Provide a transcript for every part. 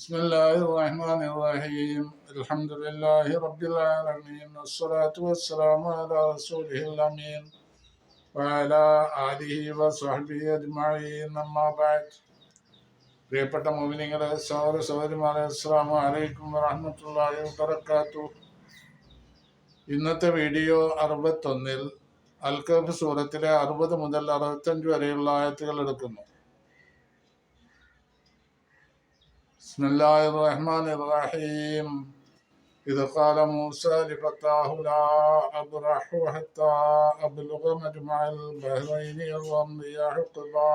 بسم الله الرحمن الرحيم الحمد لله رب العالمين والصلاة والسلام على رسوله الأمين وعلى آله وصحبه أجمعين أما بعد പ്രിയപ്പെട്ട മോമിനിങ്ങളെ സഹോദര സഹോദരിമാരെ അസ്സാം വലൈക്കും വറഹമത്തല്ലാഹി വബറകാത്തു ഇന്നത്തെ വീഡിയോ അറുപത്തൊന്നിൽ അൽക്കഫ് സൂറത്തിലെ അറുപത് മുതൽ അറുപത്തഞ്ച് വരെയുള്ള ആയത്തുകൾ എടുക്കുന്നു بسم الله الرحمن الرحيم إذ قال موسى لفتاه لا أبرح حتى أبلغ مجمع البحرين وأمضي حقبا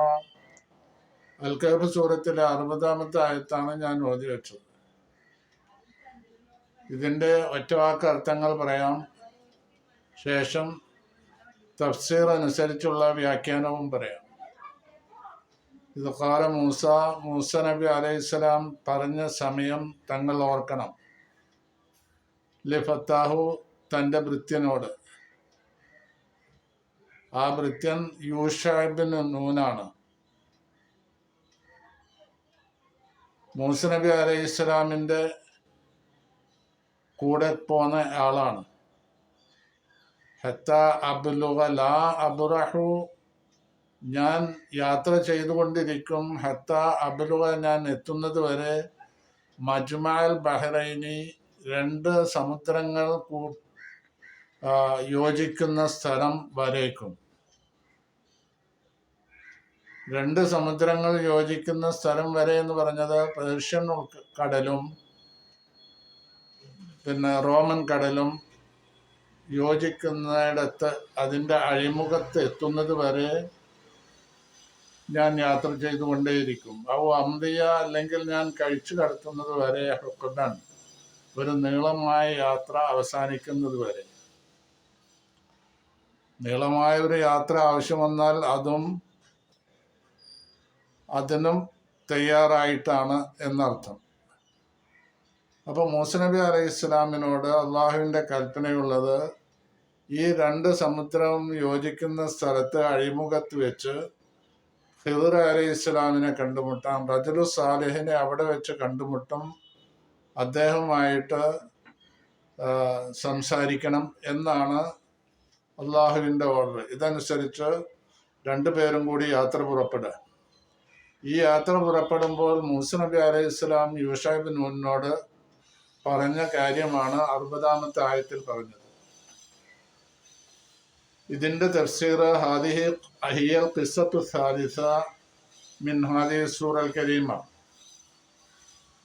അൽ കഹഫ് സൂറത്തിലെ അറുപതാമത്തെ ആയത്താണ് ഞാൻ ഓതി വെച്ചത് ഇതിൻ്റെ ഒറ്റവാക്ക് അർത്ഥങ്ങൾ പറയാം ശേഷം തഫ്സീർ അനുസരിച്ചുള്ള വ്യാഖ്യാനവും പറയാം ഇത് മൂസ മൂസ നബി അലൈഹിസ്സലാം പറഞ്ഞ സമയം തങ്ങൾ ഓർക്കണം. ലിഫത്താഹു തന്റെ ഭൃത്യനോട്. ആ ഭൃത്യൻ യൂഷാബിന് നൂനാണ്. മൂസ നബി അലൈഹിസ്സലാമിന്റെ കൂടെ പോന്ന ആളാണ്. ഹത്ത അബ്ലുഗ ലാ അബ്റഹു ഞാൻ യാത്ര ചെയ്തുകൊണ്ടിരിക്കും ഹത്ത അബലുക ഞാൻ എത്തുന്നത് വരെ മജ്മാൽ ബഹ്റൈനി രണ്ട് സമുദ്രങ്ങൾ കൂ യോജിക്കുന്ന സ്ഥലം വരേക്കും. രണ്ട് സമുദ്രങ്ങൾ യോജിക്കുന്ന സ്ഥലം വരെ എന്ന് പറഞ്ഞത് പേർഷ്യൻ കടലും പിന്നെ റോമൻ കടലും യോജിക്കുന്നിടത്ത് അതിന്റെ അഴിമുഖത്ത് എത്തുന്നത് വരെ ഞാൻ യാത്ര ചെയ്തുകൊണ്ടേയിരിക്കും. അവ അന്തിയ അല്ലെങ്കിൽ ഞാൻ കഴിച്ചു കടത്തുന്നത് വരെ ഹുക്കുദൻ ഒരു നീളമായ യാത്ര അവസാനിക്കുന്നത് വരെ. നീളമായ ഒരു യാത്ര ആവശ്യം വന്നാൽ അതും അതിനും തയ്യാറായിട്ടാണ് എന്നർത്ഥം. അപ്പോൾ മൂസനബി അലൈഹി ഇസ്ലാമിനോട് അള്ളാഹുവിന്റെ കൽപ്പനയുള്ളത് ഈ രണ്ട് സമുദ്രം യോജിക്കുന്ന സ്ഥലത്ത് അഴിമുഖത്ത് വെച്ച് ഹിദർ അലൈഹി ഇസ്ലാമിനെ കണ്ടുമുട്ടാം. റജലു സാലിഹിനെ അവിടെ വെച്ച് കണ്ടുമുട്ടും. അദ്ദേഹവുമായിട്ട് സംസാരിക്കണം എന്നാണ് അള്ളാഹുവിന്റെ ഓർഡർ ഇതനുസരിച്ച് രണ്ടു പേരും കൂടി യാത്ര പുറപ്പെടുക. ഈ യാത്ര പുറപ്പെടുമ്പോൾ മൂസ നബി അലൈഹി ഇസ്ലാം യൂഷാബിൻ മുന്നോട് പറഞ്ഞ കാര്യമാണ് അറുപതാമത്തെ ആയത്തിൽ പറഞ്ഞത്. ഇതിന്റെ തഫ്സീർ ഹാദിഹി അഹിയൽ ഖിസ്സത്തു സാലിസ മിൻ ഹാദിഹി സൂറൽ കരീമ.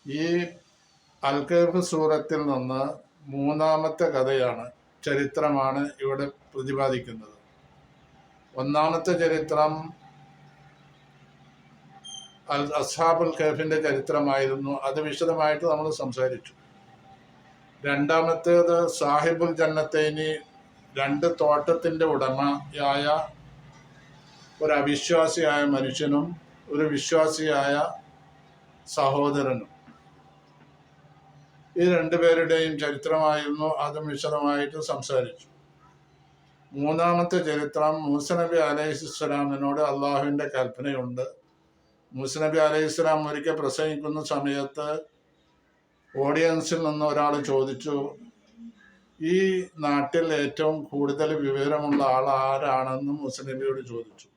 ഈ അൽ കഹഫ് സൂറത്തിൽ നിന്ന് മൂന്നാമത്തെ കഥയാണ് ചരിത്രമാണ് ഇവിടെ പ്രതിപാദിക്കുന്നത്. ഒന്നാമത്തെ ചരിത്രം അൽ അസ്ഹാബുൽ കഹഫിന്റെ ചരിത്രമായിരുന്നു. അത് വിശദമായിട്ട് നമ്മൾ സംസാരിച്ചു. രണ്ടാമത്തേത് സാഹിബുൽ ജന്നത്തേനി രണ്ട് തോട്ടത്തിന്റെ ഉടമയായ ഒരു അവിശ്വാസിയായ മനുഷ്യനും ഒരു വിശ്വാസിയായ സഹോദരനും. ഈ രണ്ടുപേരുടെയും ചരിത്രമായിരുന്നു അതും വിശദമായിട്ട് സംസാരിച്ചു. മൂന്നാമത്തെ ചരിത്രം മൂസനബി അലൈഹിസ്സലാമിനോട് അള്ളാഹുവിന്റെ കൽപ്പനയുണ്ട്. മൂസനബി അലൈഹിസ്സലാം ഒരിക്കൽ പ്രസംഗിക്കുന്ന സമയത്ത് ഓഡിയൻസിൽ നിന്ന് ഒരാൾ ചോദിച്ചു ഈ നാട്ടിൽ ഏറ്റവും കൂടുതൽ വിവരമുള്ള ആൾ ആരാണെന്ന് മൂസനബിയോട് ചോദിച്ചു.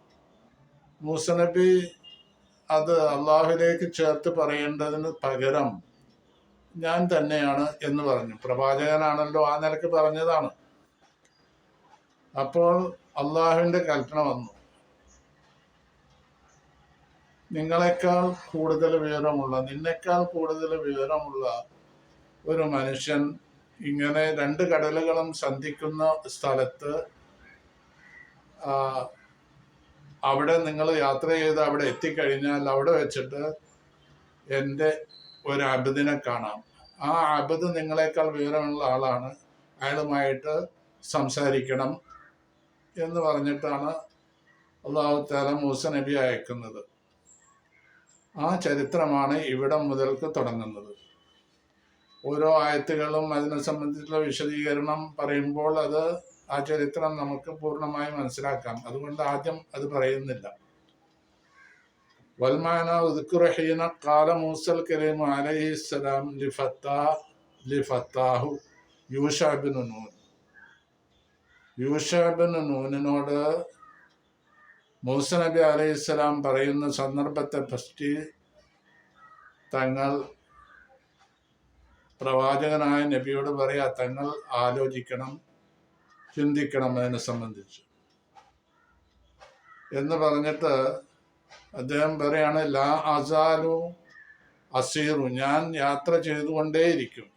മൂസനബി അത് അള്ളാഹുലേക്ക് ചേർത്ത് പറയേണ്ടതിന് പകരം ഞാൻ തന്നെയാണ് എന്ന് പറഞ്ഞു. പ്രവാചകനാണല്ലോ ആ നിലയ്ക്ക് പറഞ്ഞതാണ്. അപ്പോൾ അള്ളാഹുവിന്റെ കൽപ്പന വന്നു. നിങ്ങളെക്കാൾ കൂടുതൽ വിവരമുള്ള നിന്നെക്കാൾ കൂടുതൽ വിവരമുള്ള ഒരു മനുഷ്യൻ ഇങ്ങനെ രണ്ട് കടലുകളും സന്ധിക്കുന്ന സ്ഥലത്ത് അവിടെ നിങ്ങൾ യാത്ര ചെയ്ത് അവിടെ എത്തിക്കഴിഞ്ഞാൽ അവിടെ വെച്ചിട്ട് എന്റെ ഒരു അബദിനെ കാണാം. ആ അബദ് നിങ്ങളെക്കാൾ വിവരമുള്ള ആളാണ്. അയാളുമായിട്ട് സംസാരിക്കണം എന്ന് പറഞ്ഞിട്ടാണ് അള്ളാഹു താല മൂസ നബി അയക്കുന്നത്. ആ ചരിത്രമാണ് ഇവിടം മുതൽക്ക് തുടങ്ങുന്നത്. ഓരോ ആയത്തുകളും അതിനെ സംബന്ധിച്ചുള്ള വിശദീകരണം പറയുമ്പോൾ അത് ആ ചരിത്രം നമുക്ക് പൂർണമായി മനസ്സിലാക്കാം. അതുകൊണ്ട് ആദ്യം അത് പറയുന്നില്ല. വൽമാന ഉദ്ഖുറഹീന കാല മൂസൽ കരീം അലഹിസ്സലാം ലിഫത്താ ലിഫത്താഹു യൂഷബിൻ നൂൻ. യൂഷബിൻ നൂനിനോട് മൂസനബി നബി അലഹിസ്സലാം പറയുന്ന സന്ദർഭത്തെ ഫസ്റ്റ് തങ്ങൾ പ്രവാചകനായ നബിയോട് പറയാ തങ്ങൾ ആലോചിക്കണം ചിന്തിക്കണം അതിനെ സംബന്ധിച്ച്. എന്ന് പറഞ്ഞിട്ട് അദ്ദേഹം പറയാണ് ലാ അസാലു അസീറു. ഞാൻ യാത്ര ചെയ്തുകൊണ്ടേയിരിക്കും.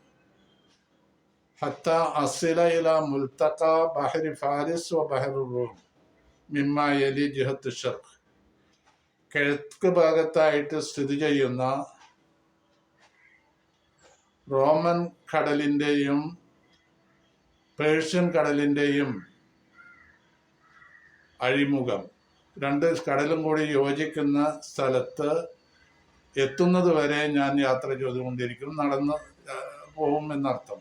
ഹത്ത അസില ഇല മുൽത്തക്ക ബഹരി ഫാരിസ് വ ജിഹത്ത് ഷർക്ക് കിഴക്ക് ഭാഗത്തായിട്ട് സ്ഥിതി ചെയ്യുന്ന റോമൻ കടലിന്റെയും പേർഷ്യൻ കടലിന്റെയും അഴിമുഖം. രണ്ട് കടലും കൂടി യോജിക്കുന്ന സ്ഥലത്ത് എത്തുന്നത് വരെ ഞാൻ യാത്ര ചെയ്തുകൊണ്ടിരിക്കും. നടന്ന് പോകും എന്നർത്ഥം.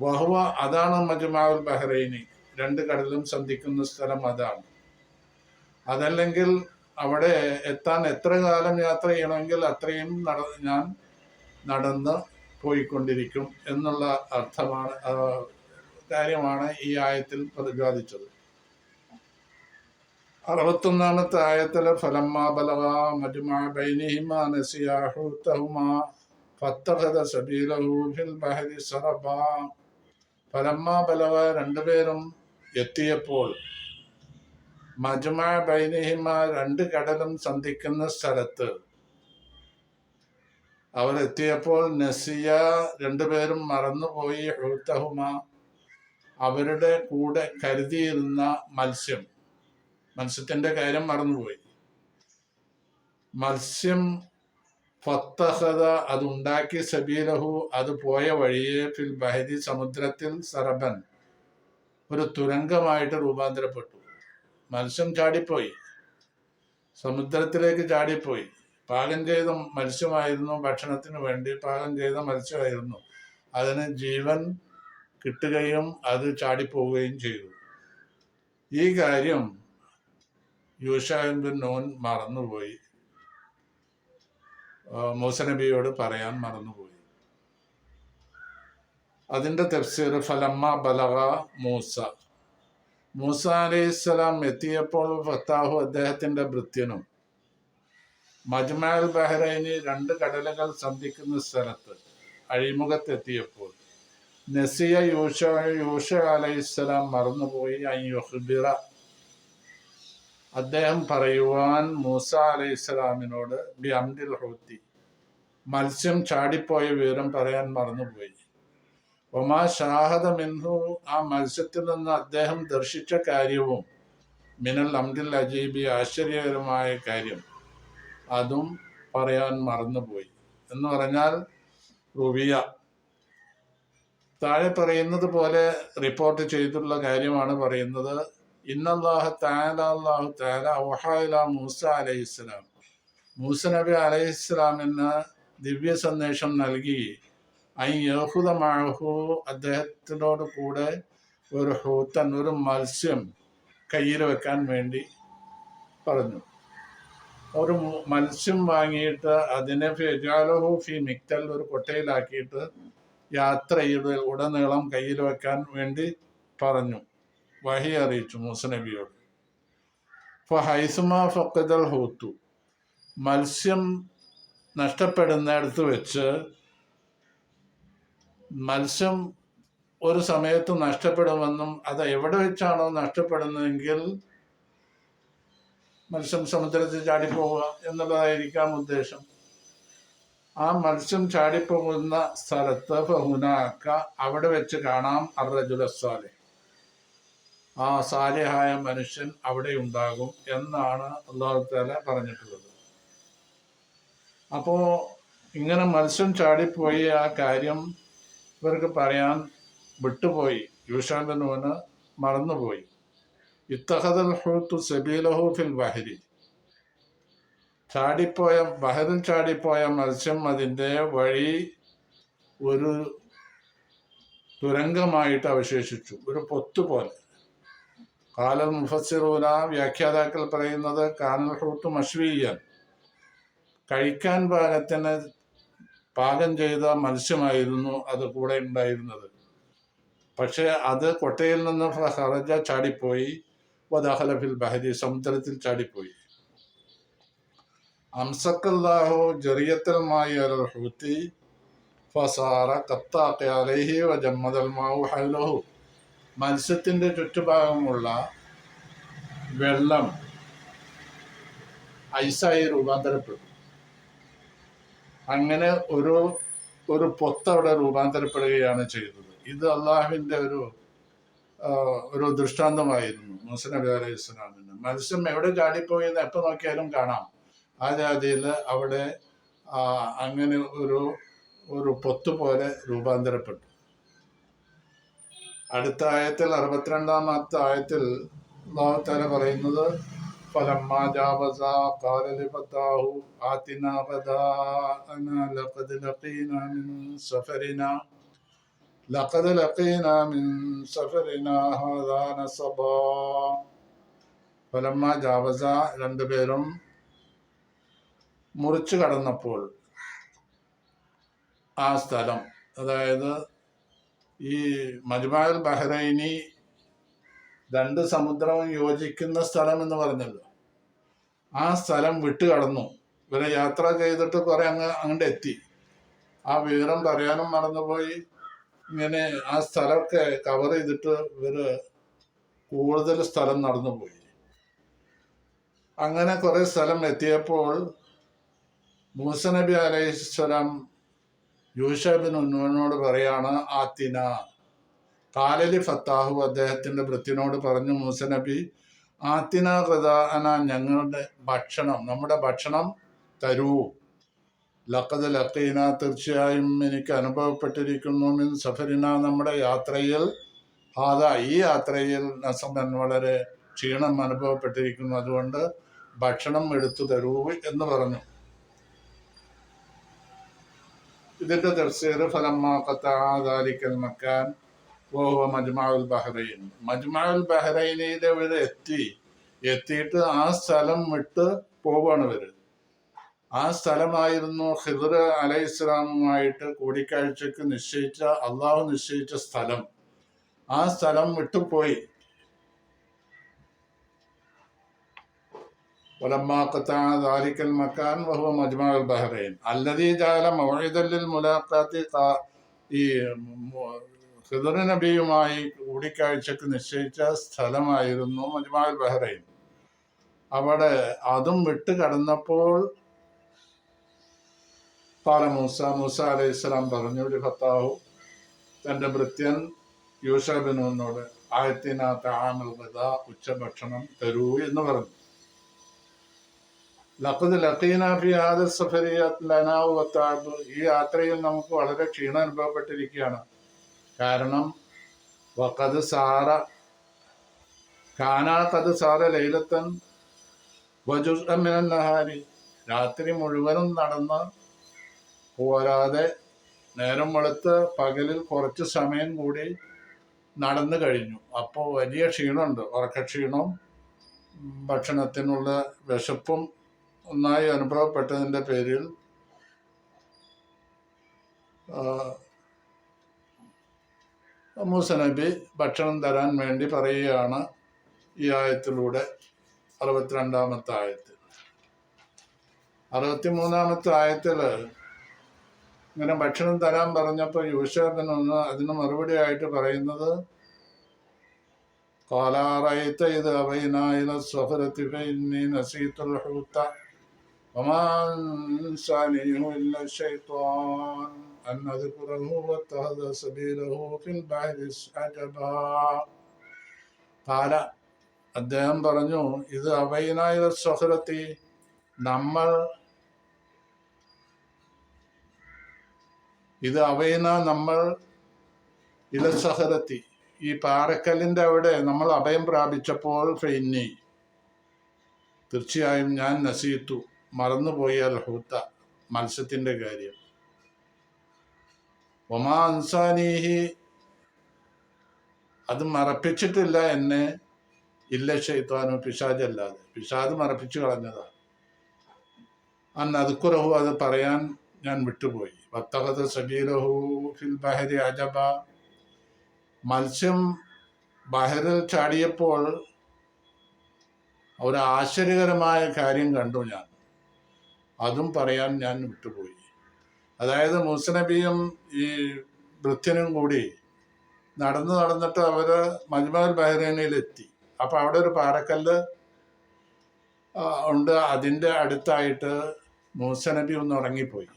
വഹുവ അതാണ് മജുമാവുൽ ബഹ്റൈനി. രണ്ട് കടലും സന്ധിക്കുന്ന സ്ഥലം അതാണ്. അതല്ലെങ്കിൽ അവിടെ എത്താൻ എത്ര കാലം യാത്ര ചെയ്യണമെങ്കിൽ അത്രയും നട ഞാൻ നടന്ന് പോയിക്കൊണ്ടിരിക്കും എന്നുള്ള അർത്ഥമാണ് കാര്യമാണ് ഈ ആയത്തിൽ പ്രതിപാദിച്ചത്. അറുപത്തൊന്നാമത്തെ ആയത്തിലെ ഫലമ്മാ ബലവാ മജുമാ ബൈനിഹിമാ ബഹരി സറബ ഫലമ്മ ബലവ രണ്ടുപേരും എത്തിയപ്പോൾ മജുമാ ബൈനിഹിമ രണ്ട് കടലും സന്ധിക്കുന്ന സ്ഥലത്ത് അവർ എത്തിയപ്പോൾ നസിയ രണ്ടുപേരും മറന്നുപോയി ഹുത്തഹുമ. അവരുടെ കൂടെ കരുതിയിരുന്ന മത്സ്യം. മത്സ്യത്തിന്റെ കാര്യം മറന്നുപോയി. മത്സ്യം ഫത്തഹത അതുണ്ടാക്കി സബീലഹു അത് പോയ വഴിയെ ഫിൽ ബഹരി സമുദ്രത്തിൽ സറബൻ ഒരു തുരങ്കമായിട്ട് രൂപാന്തരപ്പെട്ടു. മത്സ്യം ചാടിപ്പോയി. സമുദ്രത്തിലേക്ക് ചാടിപ്പോയി. പാകം ചെയ്ത മത്സ്യമായിരുന്നു ഭക്ഷണത്തിന് വേണ്ടി പാകം ചെയ്ത മത്സ്യമായിരുന്നു. അതിന് ജീവൻ കിട്ടുകയും അത് ചാടിപ്പോവുകയും ചെയ്തു. ഈ കാര്യം യൂഷാൻ നോൻ മറന്നുപോയി. മോസനബിയോട് മൂസ നബിയോട് പറയാൻ മറന്നുപോയി. അതിന്റെ തെഫ്സീർ ഫലമ്മ ബലഹ മൂസ. മൂസ അലൈഹിസ്സലാം എത്തിയപ്പോൾ ഫത്താഹു അദ്ദേഹത്തിന്റെ ഭൃത്യനും മജ്മാൽ ബഹ്റൈനി രണ്ട് കടലുകൾ സന്ധിക്കുന്ന സ്ഥലത്ത് അഴിമുഖത്തെത്തിയപ്പോൾ നസിയ യൂഷ യൂഷ അലൈഹിസ്സലാം മറന്നുപോയി. അയ്യുഹ്ബിറ അദ്ദേഹം പറയുവാൻ മൂസ അലൈഹിസ്സലാമിനോട് ബി അംദിൽ ഹൂത്തി. മത്സ്യം ചാടിപ്പോയ വിവരം പറയാൻ മറന്നുപോയി. ഒമാ ഷാഹദ മിൻഹു. ആ മത്സ്യത്തിൽ നിന്ന് അദ്ദേഹം ദർശിച്ച കാര്യവും മിനൽ അംദിൽ അജീബി ആശ്ചര്യകരമായ കാര്യം. അതും പറയാൻ മറന്നുപോയി. എന്ന് പറഞ്ഞാൽ റുവിയ. താഴെ പറയുന്നത് പോലെ റിപ്പോർട്ട് ചെയ്തിട്ടുള്ള കാര്യമാണ് പറയുന്നത്. ഇന്നല്ലാഹു താല അള്ളാഹു താല ഒഹാല മൂസ അലൈഹിസ്സലാം. മൂസ നബി അലൈഹിസ്സലാമിന് ദിവ്യ സന്ദേശം നൽകി. ഐ യഹുദമാഹു അദ്ദേഹത്തിനോട് കൂടെ ഒരു ഹൂത്തൻ ഒരു മത്സ്യം കയ്യിൽ വെക്കാൻ വേണ്ടി പറഞ്ഞു. ഒരു മത്സ്യം വാങ്ങിയിട്ട് അതിനെ ഫിജാലഹു ഫി മിക്തൽ ഒരു കൊട്ടയിലാക്കിയിട്ട് യാത്രയുടെ ഉടനീളം കയ്യിൽ വെക്കാൻ വേണ്ടി പറഞ്ഞു. വഹി അറിയിച്ചു മൂസ നബിയോട് ഹൈസുമ ഫക്കദൽ ഹൂത്തു. മത്സ്യം നഷ്ടപ്പെടുന്നിടത്ത് വെച്ച് മത്സ്യം ഒരു സമയത്ത് നഷ്ടപ്പെടുമെന്നും അത് എവിടെ വെച്ചാണോ നഷ്ടപ്പെടുന്നതെങ്കിൽ മത്സ്യം സമുദ്രത്തിൽ ചാടിപ്പോവുക എന്നുള്ളതായിരിക്കാം ഉദ്ദേശം. ആ മത്സ്യം ചാടിപ്പോകുന്ന സ്ഥലത്ത് ഫഹുനാക്ക അവിടെ വെച്ച് കാണാം അറജുലസാലെ ആ സാലിഹായ മനുഷ്യൻ അവിടെ ഉണ്ടാകും എന്നാണ് അള്ളാഹു താല പറഞ്ഞിട്ടുള്ളത്. അപ്പോ ഇങ്ങനെ മത്സ്യം ചാടിപ്പോയി ആ കാര്യം ഇവർക്ക് പറയാൻ വിട്ടുപോയി. യൂഷാബനുവിന് മറന്നുപോയി. ഇത്തഹദൽ ഹൂത്തു സബീലഹു ഫിൽ ബഹരി ചാടിപ്പോയ ബഹറിൽ ചാടിപ്പോയ മത്സ്യം അതിന്റെ വഴി ഒരു തുരങ്കമായിട്ട് അവശേഷിച്ചു. ഒരു പൊത്ത് പോലെ. കാലൽ മുഫസിറൂന വ്യാഖ്യാതാക്കൾ പറയുന്നത് കാനൽ ഹൂത്ത് മഷ്വീയൻ കഴിക്കാൻ പാകത്തിന് പാകം ചെയ്ത മത്സ്യമായിരുന്നു അത് കൂടെ ഉണ്ടായിരുന്നത്. പക്ഷേ അത് കൊട്ടയിൽ നിന്ന് ഹറജ ചാടിപ്പോയി. വദാഹലഫിൽ ബഹരി സമുദ്രത്തിൽ ചാടിപ്പോയി. അംസക്കല്ലാഹു ജറിയത്തൽ മായി അലൽ ഹൂത്തി ഫസാറ കത്താഖി അലൈഹി വജമ്മദൽ മാവു മത്സ്യത്തിന്റെ ചുറ്റുഭാഗമുള്ള വെള്ളം ഐസായി രൂപാന്തരപ്പെട്ടു അങ്ങനെ ഒരു ഒരു പൊത്ത് അവിടെ രൂപാന്തരപ്പെടുകയാണ് ചെയ്തത്. ഇത് അള്ളാഹുവിന്റെ ഒരു ഒരു ദൃഷ്ടാന്തമായിരുന്നു മൂസ നബി അലൈഹി സ്വലാമിന് മത്സ്യം എവിടെ ചാടിപ്പോയി എന്ന് എപ്പോൾ നോക്കിയാലും കാണാം ആ ജാതിയിൽ അവിടെ ആ, അങ്ങനെ ഒരു ഒരു പൊത്ത് പോലെ രൂപാന്തരപ്പെട്ടു അടുത്ത ആയത്തിൽ അറുപത്തിരണ്ടാമത്തെ ആയത്തിൽ അള്ളാഹു താല പറയുന്നത് فلما جاوزا قال لفتاه آتنا غداءنا لقد لقينا من سفرنا لقد لقينا من سفرنا هذا نصبا فلما جاوز രണ്ടുപേരും മുറിച്ചു കടന്നപ്പോൾ ആ സ്ഥലം അതായത് ഈ മജ്മാൽ ബഹ്റൈനി രണ്ട് സമുദ്രവും യോജിക്കുന്ന സ്ഥലം എന്ന് പറഞ്ഞല്ലോ ആ സ്ഥലം വിട്ടു കടന്നു ഇവരെ യാത്ര ചെയ്തിട്ട് കുറെ അങ്ങ് അങ്ങോട്ട് എത്തി ആ വിവരം പറയാനും മറന്നുപോയി ഇങ്ങനെ ആ സ്ഥലമൊക്കെ കവർ ചെയ്തിട്ട് ഇവർ കൂടുതൽ സ്ഥലം നടന്നു പോയി. അങ്ങനെ കുറെ സ്ഥലം എത്തിയപ്പോൾ മൂസ നബി അലൈഹിസ്സലാം യൂഷബിൻ ഉന്നോനോട് പറയാണ് ആത്തിന കാലലി ഫത്താഹു അദ്ദേഹത്തിന്റെ ഭൃത്യനോട് പറഞ്ഞു മൂസ നബി ആത്തിന ഖദാഅന ഞങ്ങളുടെ ഭക്ഷണം നമ്മുടെ ഭക്ഷണം തരൂ. ലക്കത് ലക്കീന തീർച്ചയായും എനിക്ക് അനുഭവപ്പെട്ടിരിക്കുന്നു മിൻ സഫരിന നമ്മുടെ യാത്രയിൽ. ഹാദ ഈ യാത്രയിൽ നസമൻ വളരെ ക്ഷീണം അനുഭവപ്പെട്ടിരിക്കുന്നു. അതുകൊണ്ട് ഭക്ഷണം എടുത്തു തരൂ എന്ന് പറഞ്ഞു. ഇതിന്റെ തഫ്സീർ ഫലമ്മ ഖത്താദാലിക്കൽ മക്കാൻ ഓഹോ മജ്മാഉൽ ബഹ്റൈൻ. മജ്മാഉൽ ബഹ്റൈനയിലെ ഇവർ എത്തി. എത്തിയിട്ട് ആ സ്ഥലം വിട്ട് പോവാണ് ഇവർ. ആ സ്ഥലമായിരുന്നു ഹിദർ അലൈഹി ഇസ്ലാമുമായിട്ട് കൂടിക്കാഴ്ചക്ക് നിശ്ചയിച്ച അള്ളാഹു നിശ്ചയിച്ച സ്ഥലം. ആ സ്ഥലം വിട്ടുപോയി. ാലിക്കൽ മുലാഖാത്തി നബിയുമായി കൂടിക്കാഴ്ചക്ക് നിശ്ചയിച്ച സ്ഥലമായിരുന്നു മജ്മാൽ ബഹ്റൈൻ. അവിടെ അതും വിട്ടു കടന്നപ്പോൾ പാല മൂസ മൂസ അലൈഹി സ്വലാം പറഞ്ഞു ഒരു ഭർത്താവു തന്റെ ഭൃത്യൻ യൂഷബിനോട് ആയത്തിന താമൽ ഉച്ചഭക്ഷണം തരൂ എന്ന് പറഞ്ഞു. ലഖദ് ലഖീന ഫി ഹാദ സഫരിയത്ത് ലനാ വത്താബ്. ഈ യാത്രയിൽ നമുക്ക് വളരെ ക്ഷീണം അനുഭവപ്പെട്ടിരിക്കുകയാണ്. കാരണം വഖദ് സാറ കാനാ കത് സാറ ലൈലത്തൻ വജുസ് രാത്രി മുഴുവനും നടന്ന് പോരാതെ നേരം വെളുത്ത് പകലിൽ കുറച്ച് സമയം കൂടി നടന്നു കഴിഞ്ഞു. അപ്പോൾ വലിയ ക്ഷീണമുണ്ട്. ഉറക്കക്ഷീണവും ഭക്ഷണത്തിനുള്ള വിശപ്പും ഒന്നായി അനുഭവപ്പെട്ടതിന്റെ പേരിൽ മൂസനബി മൂസ നബി ഭക്ഷണം തരാൻ വേണ്ടി പറയുകയാണ് ഈ ആയത്തിലൂടെ. അറുപത്തിരണ്ടാമത്തെ ആയത്തിൽ. അറുപത്തിമൂന്നാമത്തെ ആയത്തിൽ ഇങ്ങനെ ഭക്ഷണം തരാൻ പറഞ്ഞപ്പോൾ യൂഷബിനൊന്ന് അതിന് മറുപടി ആയിട്ട് പറയുന്നത് قال إذ أبينا إلى الصخرة فإني نسيت الحوت وما أنسانيه إلا الشيطان أن أذكره واتخذ سبيله في البحر عجبا قال അദ്ദേഹം പറഞ്ഞു ഇത് അബൈനായ സ്വഹരത്തി നമ്മൾ ഇത് അവൈന നമ്മൾ ഇലസഹരത്തി. ഈ പാറക്കല്ലിന്റെ അവിടെ നമ്മൾ അഭയം പ്രാപിച്ചപ്പോൾ ഫെന്നി. തീർച്ചയായും ഞാൻ നസീത്തു മറന്നുപോയി അൽ ഹൂത്ത മത്സ്യത്തിന്റെ കാര്യം. ഒമാ അൻസാനീഹി അത് മറപ്പിച്ചിട്ടില്ല എന്നെ. ഇല്ല ഷെയ്ത്താനോ പിശാജല്ലാതെ പിശാദ് മറപ്പിച്ചു കളഞ്ഞതാണ് അന്ന് അതുക്കുറവ് അത് പറയാൻ ഞാൻ വിട്ടുപോയി. വത്തഹത് സബീലഹു ഫിൽ ബഹരി അജബ. മത്സ്യം ബഹറിൽ ചാടിയപ്പോൾ ഒരു ആശ്ചര്യകരമായ കാര്യം കണ്ടു ഞാൻ. അതും പറയാൻ ഞാൻ വിട്ടുപോയി. അതായത് മൂസനബിയും ഈ വൃത്യനും കൂടി നടന്നു നടന്നിട്ട് അവർ മജ്മൽ ബഹ്റൈനിലെത്തി. അപ്പോൾ അവിടെ ഒരു പാറക്കല്ല് ഉണ്ട്. അതിന്റെ അടുത്തായിട്ട് മൂസനബി ഒന്ന് ഉറങ്ങിപ്പോയി.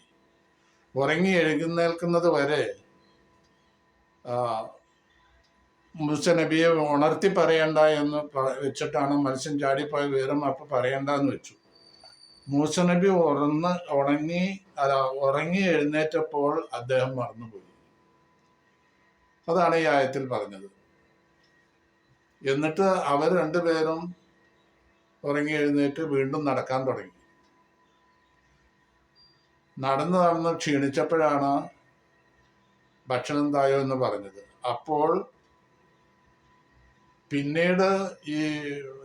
ഉറങ്ങി എഴുന്നേൽക്കുന്നത് വരെ മുസ നബിയെ ഉണർത്തി പറയണ്ട എന്ന് വെച്ചിട്ടാണ് മത്സ്യം ചാടിപ്പോയ വിവരം അപ്പൊ പറയണ്ടെന്ന് വെച്ചു. മൂസ നബി ഉറന്ന് ഉണങ്ങി അല്ല ഉറങ്ങി എഴുന്നേറ്റപ്പോൾ അദ്ദേഹം മറന്നുപോയി. അതാണ് ഈ ആയത്തിൽ പറഞ്ഞത്. എന്നിട്ട് അവർ രണ്ടുപേരും ഉറങ്ങി എഴുന്നേറ്റ് വീണ്ടും നടക്കാൻ തുടങ്ങി. നടന്ന് നടന്ന് ക്ഷീണിച്ചപ്പോഴാണ് ഭക്ഷണം തായോ എന്ന് പറഞ്ഞത്. അപ്പോൾ പിന്നീട് ഈ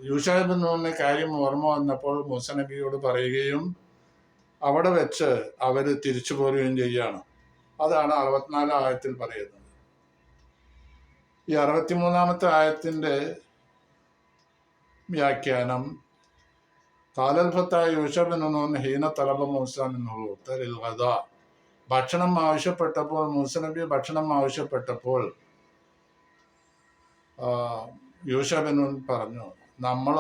യൂഷാബ് എന്ന് പറഞ്ഞ കാര്യം ഓർമ്മ വന്നപ്പോൾ മുസനബിയോട് പറയുകയും അവിടെ വെച്ച് അവർ തിരിച്ചു പോരുകയും ചെയ്യുകയാണ് അതാണ് അറുപത്തിനാലാം ആയത്തിൽ പറയുന്നത്. ഈ അറുപത്തിമൂന്നാമത്തെ ആയത്തിന്റെ വ്യാഖ്യാനം കാലൽഫത്തായ യൂഷബിനൊന്നും ഹീന തലബ മൂസ ഭക്ഷണം ആവശ്യപ്പെട്ടപ്പോൾ മൂസനബി ഭക്ഷണം ആവശ്യപ്പെട്ടപ്പോൾ ആ, യൂഷബിനുൻ പറഞ്ഞു നമ്മൾ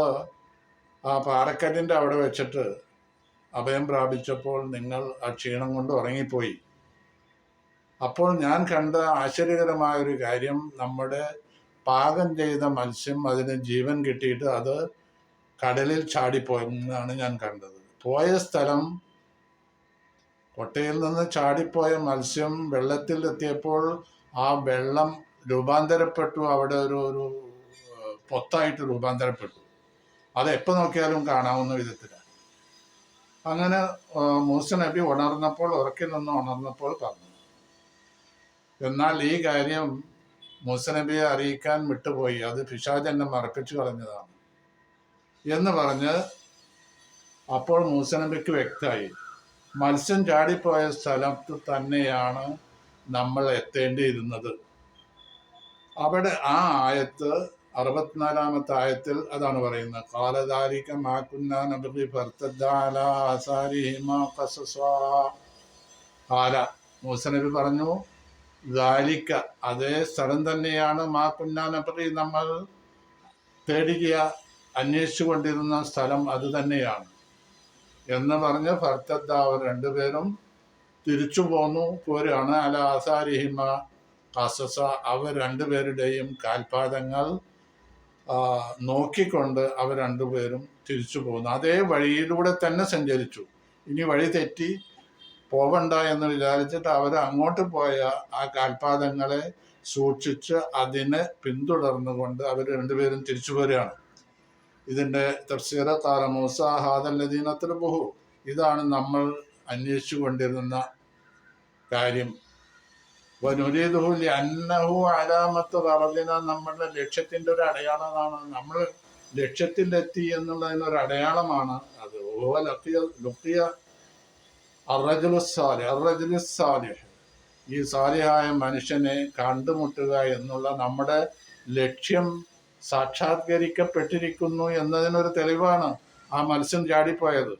ആ പാറക്കല്ലിന്റെ അവിടെ വെച്ചിട്ട് അഭയം പ്രാപിച്ചപ്പോൾ നിങ്ങൾ ആ ക്ഷീണം കൊണ്ട് ഉറങ്ങിപ്പോയി. അപ്പോൾ ഞാൻ കണ്ട ആശ്ചര്യകരമായ ഒരു കാര്യം നമ്മുടെ പാകം ചെയ്ത മത്സ്യം അതിന് ജീവൻ കിട്ടിയിട്ട് അത് കടലിൽ ചാടിപ്പോയെന്നാണ് ഞാൻ കണ്ടത്. പോയ സ്ഥലം കൊട്ടയിൽ നിന്ന് ചാടിപ്പോയ മത്സ്യം വെള്ളത്തിൽ എത്തിയപ്പോൾ ആ വെള്ളം രൂപാന്തരപ്പെട്ടു. അവിടെ ഒരു ഒരു പൊത്തായിട്ട് രൂപാന്തരപ്പെട്ടു. അത് എപ്പോൾ നോക്കിയാലും കാണാവുന്ന വിധത്തിലാണ് അങ്ങനെ മൂസ നബി ഉണർന്നപ്പോൾ ഉറക്കിൽ നിന്ന് ഉണർന്നപ്പോൾ പറഞ്ഞു. എന്നാൽ ഈ കാര്യം മൂസ നബിയെ അറിയിക്കാൻ വിട്ടുപോയി. അത് പിശാജ് എന്നെ മറപ്പിച്ചു കളഞ്ഞതാണ്. എന്ന് പറഞ്ഞ് അപ്പോൾ മൂസനബിക്ക് വ്യക്തമായി മത്സ്യം ചാടിപ്പോയ സ്ഥലത്ത് തന്നെയാണ് നമ്മൾ എത്തേണ്ടിയിരുന്നത് അവിടെ ആ ആയത്ത് അറുപത്തിനാലാമത്തെ ആയത്തിൽ അതാണ് പറയുന്നത് ഖസസാ. കാല മൂസനബി പറഞ്ഞു ദാരിക്ക അതേ സ്ഥലം തന്നെയാണ് മാക്കുന്ന നബി നമ്മൾ തേടുക അന്വേഷിച്ചു കൊണ്ടിരുന്ന സ്ഥലം അത് തന്നെയാണ്. എന്ന് പറഞ്ഞ് ഫർത്തദ്ദ അവർ രണ്ടുപേരും തിരിച്ചു പോന്നു. പോരാണ് അല ആസാരിഹിമ കസസ. അവർ രണ്ടുപേരുടെയും കാൽപാദങ്ങൾ നോക്കിക്കൊണ്ട് അവർ രണ്ടുപേരും തിരിച്ചു പോകുന്നു അതേ വഴിയിലൂടെ തന്നെ സഞ്ചരിച്ചു. ഇനി വഴി തെറ്റി പോവണ്ട എന്ന് വിചാരിച്ചിട്ട് അവർ അങ്ങോട്ട് പോയ ആ കാൽപാദങ്ങളെ സൂക്ഷിച്ച് അതിനെ പിന്തുടർന്നുകൊണ്ട് അവർ രണ്ടുപേരും തിരിച്ചു പോരുകയാണ്. ഇതിന്റെ തഫ്സീറ താല മൂസ ഹാദല്ലദീനത്തിൽ ബഹു ഇതാണ് നമ്മൾ അന്വേഷിച്ചു കൊണ്ടിരുന്ന കാര്യം. വനുരീതുഹുലി അന്നഹു അലാമത്ത് റബദിന നമ്മളുടെ ലക്ഷ്യത്തിന്റെ ഒരു അടയാളമാണ്. നമ്മൾ ലക്ഷ്യത്തിലെത്തി എന്നുള്ളതിനൊരു അടയാളമാണ് അത്. ലക്കിയ ഈ സാലിഹായ മനുഷ്യനെ കണ്ടുമുട്ടുക എന്നുള്ള നമ്മുടെ ലക്ഷ്യം സാക്ഷാത്കരിക്കപ്പെട്ടിരിക്കുന്നു എന്നതിനൊരു തെളിവാണ് ആ മത്സ്യം ചാടിപ്പോയത്.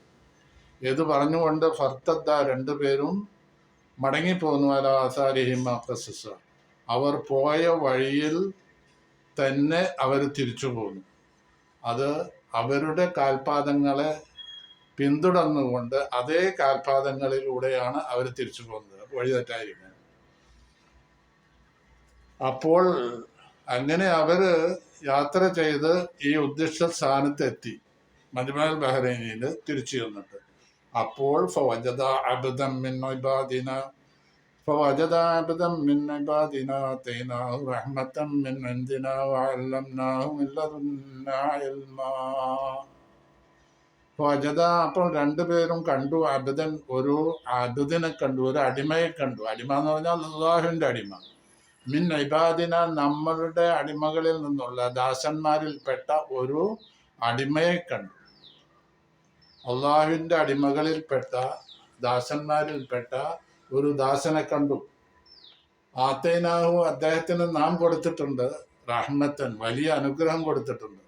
ഇത് പറഞ്ഞുകൊണ്ട് ഫർത്തദ്ദ രണ്ടുപേരും മടങ്ങിപ്പോന്നു അല ആസാരിഹിമ ഖസസ അവർ പോയ വഴിയിൽ തന്നെ അവർ തിരിച്ചു പോന്നു. അത് അവരുടെ കാൽപാദങ്ങളെ പിന്തുടർന്നുകൊണ്ട് അതേ കാൽപാദങ്ങളിലൂടെയാണ് അവർ തിരിച്ചു പോകുന്നത് വഴി തെറ്റായിരിക്കുന്നത് അപ്പോൾ അങ്ങനെ അവര് യാത്ര ചെയ്ത് ഈ ഉദ്ദിഷ്ട സ്ഥാനത്തെത്തി മജ്മൽ ബഹ്റൈനിൽ തിരിച്ചു ചെന്നിട്ട് അപ്പോൾ ഫവജദ അബ്ദൻ മിൻ ഇബാദിന فوجد عبدا من عبادنا آتيناه رحمة من عندنا وعلمناه من لدنا علما ഫജദ അപ്പോൾ രണ്ടുപേരും കണ്ടു അബദൻ ഒരു അബദിനെ കണ്ടു ഒരു അടിമയെ കണ്ടു അടിമ എന്ന് പറഞ്ഞാൽ അള്ളാഹുവിന്റെ അടിമ മിൻ ഇബാദിന നമ്മളുടെ അടിമകളിൽ നിന്നുള്ള ദാസന്മാരിൽപ്പെട്ട ഒരു അടിമയെ കണ്ടു. അള്ളാഹുവിന്റെ അടിമകളിൽപ്പെട്ട ദാസന്മാരിൽപ്പെട്ട ഒരു ദാസനെ കണ്ടു. ആത്തേനാഹു അദ്ദേഹത്തിന് നാം കൊടുത്തിട്ടുണ്ട് റഹ്മത്തൻ വലിയ അനുഗ്രഹം കൊടുത്തിട്ടുണ്ട്.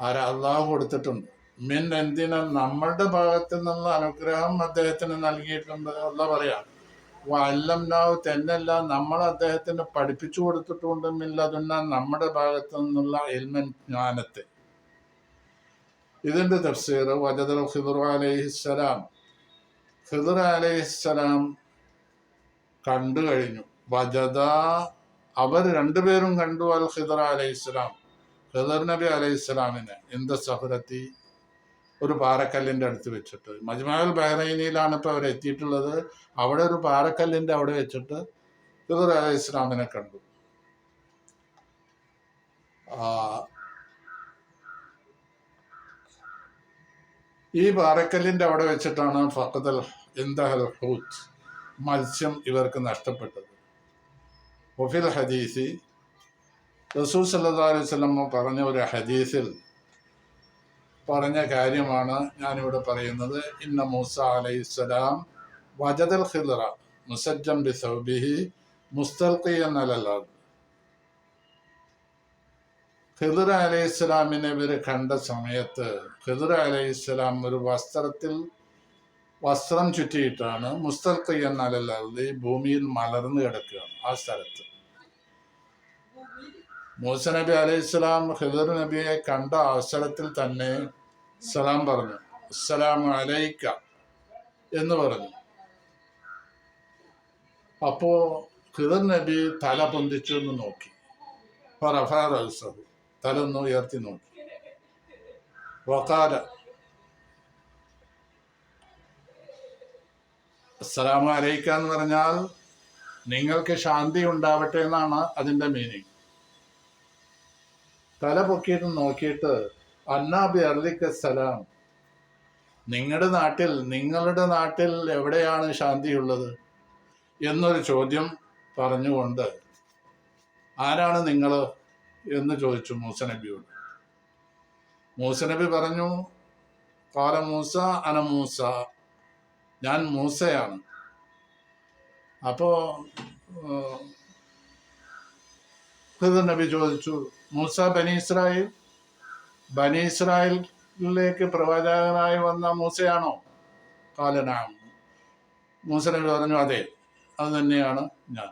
ആരാ? അള്ളാഹു കൊടുത്തിട്ടുണ്ട്. മിൻ എന്തിനാ? നമ്മളുടെ ഭാഗത്തു നിന്നുള്ള അനുഗ്രഹം അദ്ദേഹത്തിന് നൽകിയിട്ടുണ്ട്. അല്ല പറയാം. വല്ലം നാവ് തന്നെയല്ല നമ്മൾ അദ്ദേഹത്തിന് പഠിപ്പിച്ചു കൊടുത്തിട്ടുണ്ടെന്നില്ല അതൊന്ന നമ്മുടെ ഭാഗത്തു നിന്നുള്ള എൽമൻ ജ്ഞാനത്തെ. ഇതിന്റെ തഫ്സീർ വജദൽ ഖിദർ അലൈഹിസ്സലാം ഖിദർ അലൈഹിസ്സലാം കണ്ടു കഴിഞ്ഞു. വജദ അവർ രണ്ടുപേരും കണ്ടു അൽ ഖിദർ അലൈഹിസ്സലാം ഖിദർ നബി അലൈഹിസ്സലാമിനെ എന്ത് സഹറത്തി ഒരു പാറക്കല്ലിന്റെ അടുത്ത് വെച്ചിട്ട്. മജ്മാൽ ബഹ്റൈനിയിലാണ് ഇപ്പോൾ അവർ എത്തിയിട്ടുള്ളത്. അവിടെ ഒരു പാറക്കല്ലിന്റെ അവിടെ വെച്ചിട്ട് ഇസ്ലാമിനെ കണ്ടു. ഈ പാറക്കല്ലിന്റെ അവിടെ വെച്ചിട്ടാണ് ഫഖദൽ ഇന്ദഹൽ ഹൂത്ത് മത്സ്യം ഇവർക്ക് നഷ്ടപ്പെട്ടത്. ഹദീസി റസൂൽ അലൈഹി വസല്ലം പറഞ്ഞ ഒരു ഹദീസിൽ പറഞ്ഞ കാര്യമാണ് ഞാനിവിടെ പറയുന്നത്. ഇന്ന മൂസ അലൈഹിസ്സലാം വജദൽ ഖിദ്റ മുസജ്ജം ബി സൗബിഹി മുസ്തൽഖി എന്നല്ല അർദ് ഖിദ്ർ അലൈഹിസ്സലാമിനെ ഇവർ കണ്ട സമയത്ത് ഖിദ്ർ അലൈഹിസ്സലാം ഒരു വസ്ത്രത്തിൽ വസ്ത്രം ചുറ്റിയിട്ടാണ് മുസ്തൽഖി എന്നല്ല ഭൂമിയിൽ മലർന്നു കിടക്കുകയാണ് ആ സ്ഥലത്ത്. മൂസ നബി അലൈഹിസ്സലാം ഹിദർ നബിയെ കണ്ട അവസരത്തിൽ തന്നെ സലാം പറഞ്ഞു. അസ്സലാമു അലൈക്ക എന്ന് പറഞ്ഞു. അപ്പോ ഹിദർ നബി തല പൊന്തിച്ചു എന്ന് നോക്കി. തല ഒന്ന് ഉയർത്തി നോക്കി. വക്കാല അസ്സലാമു അലൈക്ക എന്ന് പറഞ്ഞാൽ നിങ്ങൾക്ക് ശാന്തി ഉണ്ടാവട്ടെ എന്നാണ് അതിന്റെ മീനിങ്. തല പൊക്കിയിട്ട് നോക്കിയിട്ട് അന്നാബി അർലിക്ക് സലാം. നിങ്ങളുടെ നാട്ടിൽ നിങ്ങളുടെ നാട്ടിൽ എവിടെയാണ് ശാന്തിയുള്ളത്? എന്നൊരു ചോദ്യം പറഞ്ഞുകൊണ്ട് ആരാണ് നിങ്ങൾ എന്ന് ചോദിച്ചു മൂസനബിയോട്. മൂസനബി മൂസ നബി പറഞ്ഞു കാല മൂസ അന മൂസ. ഞാൻ മൂസയാണ്. അപ്പോ ഏഹ്, നബി ചോദിച്ചു മൂസ ബനി ഇസ്രായേൽ ബനി ഇസ്രായേലിലേക്ക് പ്രവാചകനായി വന്ന മൂസയാണോ? കാലനാം മൂസ നബി പറഞ്ഞു അതെ അത് തന്നെയാണ് ഞാൻ.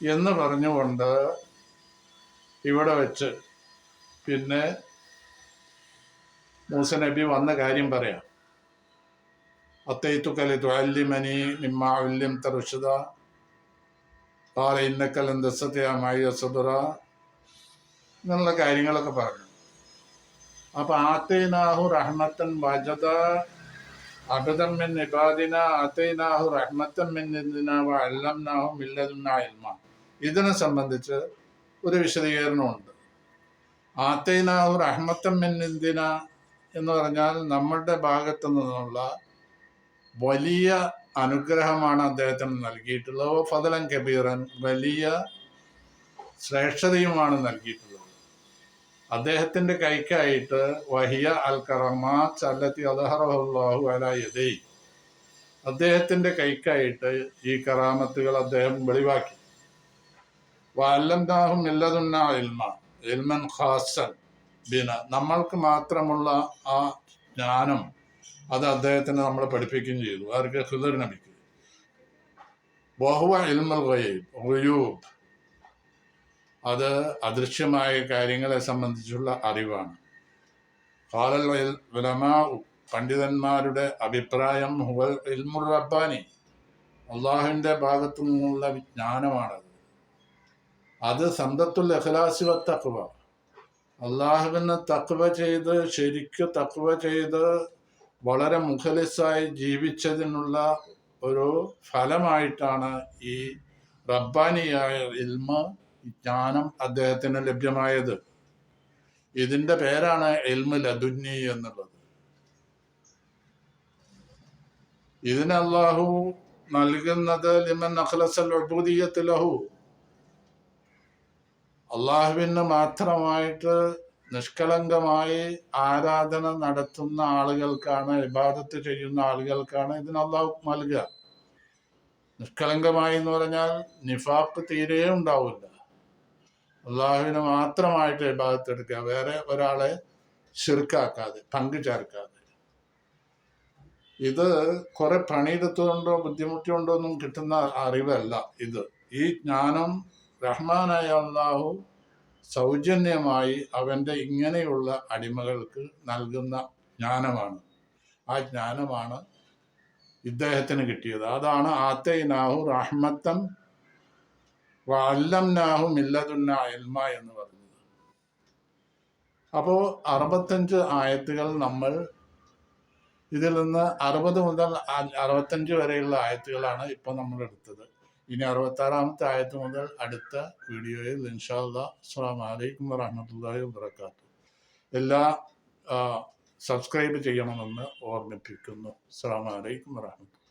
എന്ന് പറഞ്ഞുകൊണ്ട് ഇവിടെ വെച്ച് പിന്നെ മൂസ നബി വന്ന കാര്യം പറയാം. അത്തൈത്തുക്കലി തുഅല്ലിമനി നിമ്മ ഉല്യം റുഷ്ദ. പാല ഇന്നക്കൽ എന്തസ്സത്തെയാമായി അസുബറ എന്നുള്ള കാര്യങ്ങളൊക്കെ പറഞ്ഞു. അപ്പൊ ആത്തേനാഹു റഹ്മത്തൻ വജത അബദം മിൻ ഇബാദിന ആത്തേനാഹു റഹ്മത്തൻ മിൻ ഇന്ദിന വ അല്ലംനാഹു മില്ലതുന്ന ഇൽമ. ഇതിനെ സംബന്ധിച്ച് ഒരു വിശദീകരണമുണ്ട്. ആത്തേനാഹു റഹ്മത്തൻ മിൻ ഇന്ദിന എന്ന് പറഞ്ഞാൽ നമ്മളുടെ ഭാഗത്തു നിന്നുള്ള വലിയ അനുഗ്രഹമാണ് അദ്ദേഹത്തിന് നൽകിയിട്ടുള്ളത്. ഫതലൻ കബീറൻ വലിയ ശ്രേഷ്ഠതയുമാണ് നൽകിയിട്ടുള്ളത്. അദ്ദേഹത്തിന്റെ കൈക്കായിട്ട് വഹിയ അൽ കറമാത്ത് അല്ലത്തി അലഹറഹുല്ലാഹു അല യദൈ. അദ്ദേഹത്തിന്റെ കൈക്കായിട്ട് ഈ കറാമത്തുകൾ അദ്ദേഹം വെളിവാക്കി. വല്ലംദാഹും ഇല്ലതുന്ന ഇൽമ ഇൽമൻ ഖാസൻ ബിന. നമ്മൾക്ക് മാത്രമുള്ള ആ ജ്ഞാനം അത് അദ്ദേഹത്തിന് നമ്മളെ പഠിപ്പിക്കുകയും ചെയ്തു. ആർക്ക് നബിക്ക് ബഹുവ ഇൽമൽ ഗയബ്. അത് അദൃശ്യമായ കാര്യങ്ങളെ സംബന്ധിച്ചുള്ള അറിവാണ്. കാലൽ വിലമാ പണ്ഡിതന്മാരുടെ അഭിപ്രായം ഹുവൽ ഇൽമുർ റബ്ബാനി. അള്ളാഹുവിന്റെ ഭാഗത്തു നിന്നുള്ള വിജ്ഞാനമാണത്. അത് സന്തത്തുൽ ഇഖ്ലാസി വ തഖ്വ. അള്ളാഹുവിന് തക്വ ചെയ്ത് ശരിക്ക് തക്വ ചെയ്ത് വളരെ മുഖലിസായി ജീവിച്ചതിനുള്ള ഒരു ഫലമായിട്ടാണ് ഈ റബ്ബാനിയായ ഇൽമ ജ്ഞാനം അദ്ദേഹത്തിന് ലഭ്യമായത്. ഇതിന്റെ പേരാണ് എൽമു ലദുന്നി എന്നുള്ളത്. ഇതിന് അള്ളാഹു നൽകുന്നത് ലിമൻ അഖ്ലസൽ അള്ളാഹുവിന് മാത്രമായിട്ട് നിഷ്കളങ്കമായി ആരാധന നടത്തുന്ന ആളുകൾക്കാണ് ഇബാദത്ത് ചെയ്യുന്ന ആളുകൾക്കാണ് ഇതിന് അള്ളാഹു നൽകുക. നിഷ്കളങ്കമായി എന്ന് പറഞ്ഞാൽ നിഫാപ്പ് തീരെ ഉണ്ടാവില്ല. അള്ളാഹുവിന് മാത്രമായിട്ട് ഇബാദത്ത് എടുക്കുക. വേറെ ഒരാളെ ശിർക്കാക്കാതെ പങ്കു ചേർക്കാതെ. ഇത് കുറെ പണിയെടുത്തുകൊണ്ടോ ബുദ്ധിമുട്ടുകൊണ്ടോ ഒന്നും കിട്ടുന്ന അറിവല്ല ഇത്. ഈ ജ്ഞാനം റഹ്മാനായ അള്ളാഹു സൗജന്യമായി അവന്റെ ഇങ്ങനെയുള്ള അടിമകൾക്ക് നൽകുന്ന ജ്ഞാനമാണ്. ആ ജ്ഞാനമാണ് ഇദ്ദേഹത്തിന് കിട്ടിയത്. അതാണ് ആത്തൈനാഹു റഹ്മത്തൻ വല്ലംനാഹു മില്ലതുന്ന എൽമ എന്ന് പറഞ്ഞത് അപ്പോൾ അറുപത്തഞ്ച് ആയത്തുകൾ നമ്മൾ ഇതിൽ നിന്ന് അറുപത് മുതൽ അറുപത്തഞ്ച് വരെയുള്ള ആയത്തുകളാണ് ഇപ്പോൾ നമ്മൾ എടുത്തത്. ഇനി അറുപത്താറാമത്തെ ആയത്ത് മുതൽ അടുത്ത വീഡിയോയിൽ ഇൻഷാല്ല അസ്സാം വലൈക്കും വറഹമത്തല്ലാഹി വാത്തു എല്ലാ സബ്സ്ക്രൈബ് ചെയ്യണമെന്ന് ഓർമ്മിപ്പിക്കുന്നു. അസ്സാം വലൈക്കും വറഹമത്തുള്ള